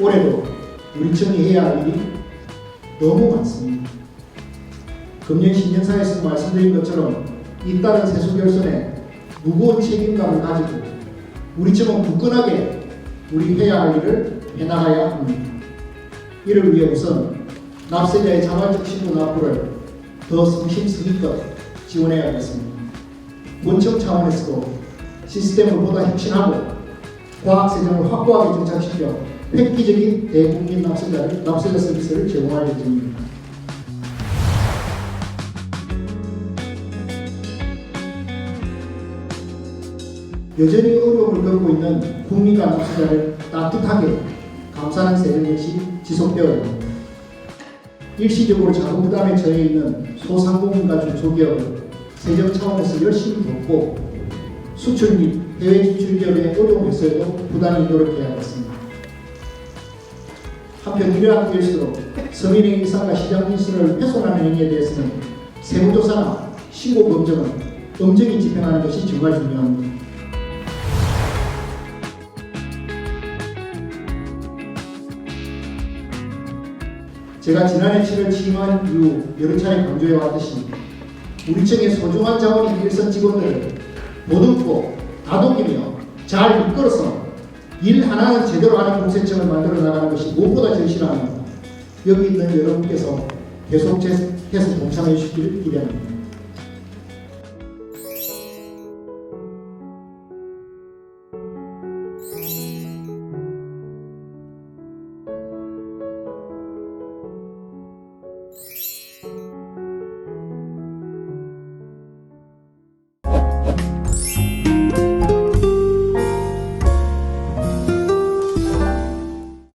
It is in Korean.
올해도 우리 청이 해야 할 일이 너무 많습니다. 금년 신년사에서 말씀드린 것처럼 잇따른 세수 결선에 무거운 책임감을 가지고 우리 청은 굳건하게 우리 해야 할 일을 해나가야 합니다. 이를 위해 우선 납세자의 자발적 신고 납부를 더 성심성의껏 지원해야겠습니다. 본청 차원에서도 시스템을 보다 혁신하고 과학세정을 확고하게 정착시켜 획기적인 대국민 납세자를, 납세자 서비스를 제공할 예정입니다. 여전히 어려움을 겪고 있는 국민과 납세자를 따뜻하게 감사하는 세력 역시 지속되어야 합니다. 일시적으로 자금 부담에 처해 있는 소상공인과 중소기업을 세정 차원에서 열심히 돕고 수출 및 해외 진출 기업의 어려움 에서도 부단히 노력해야겠습니다. 한편 이러한 기회일수록 서민의 일상과 시장 진출을 훼손하는 행위에 대해서는 세무조사나 신고 검증은 엄정히 집행하는 것이 정말 중요합니다. 제가 지난해 7월 취임한 이후 여러 차례 강조해 왔듯이 우리 청의 소중한 자원인 일선 직원들을 보듬고 다독이며 잘 이끌어서 일 하나는 제대로 하는 공세청을 만들어 나가는 것이 무엇보다 절실합니다. 여기 있는 여러분께서 계속해서 동참해 주시기를 기대합니다.